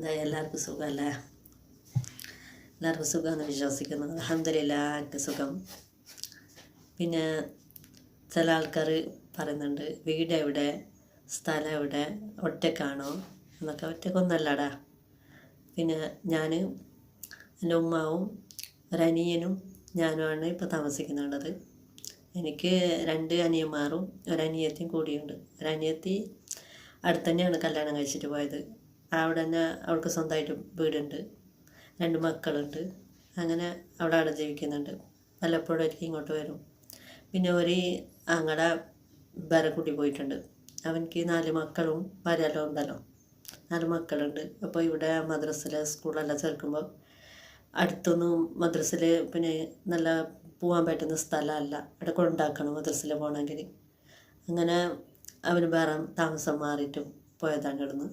എന്താ എല്ലാവർക്കും സുഖമല്ലേ? എല്ലാവർക്കും സുഖമെന്ന് വിശ്വസിക്കുന്നു. അലഹമില്ല എനിക്ക് സുഖം. പിന്നെ ചില ആൾക്കാർ പറയുന്നുണ്ട് വീട് എവിടെ? സ്ഥലം എവിടെ? ഒറ്റക്കാണോ എന്നൊക്കെ. ഒറ്റക്കൊന്നല്ലടാ പിന്നെ ഞാൻ എന്റെ ഉമ്മാവും ഒരനിയനും ഞാനുമാണ് ഇപ്പോൾ താമസിക്കുന്നുള്ളത്. എനിക്ക് രണ്ട് അനിയന്മാരും ഒരനിയത്തിയും കൂടിയുണ്ട്. ഒരനിയത്തി അടുത്ത് തന്നെയാണ് കല്യാണം കഴിച്ചിട്ട് പോയത്. അവിടെ തന്നെ അവൾക്ക് സ്വന്തമായിട്ട് വീടുണ്ട്. രണ്ട് മക്കളുണ്ട്. അങ്ങനെ അവിടെ അവിടെ ജീവിക്കുന്നുണ്ട്. വല്ലപ്പോഴും ഇങ്ങോട്ട് വരും. പിന്നെ ഒരു അങ്ങടെ ബരക്കുട്ടി കൂട്ടി പോയിട്ടുണ്ട്. അവനിക്ക് നാല് മക്കളും ഭാര്യയെല്ലാം ഉണ്ടല്ലോ. നാല് മക്കളുണ്ട്. അപ്പോൾ ഇവിടെ മദ്രസയിൽ സ്കൂളെല്ലാം ചേർക്കുമ്പോൾ അടുത്തൊന്നും മദ്രസയിൽ പിന്നെ നല്ല പോകാൻ പറ്റുന്ന സ്ഥലമല്ല. അവിടെ കൊണ്ടാക്കണം മദ്രസയിൽ പോകണമെങ്കിൽ. അങ്ങനെ അവന് വേറെ താമസം മാറിയിട്ട് പോയതാണ് ഇവിടുന്ന്.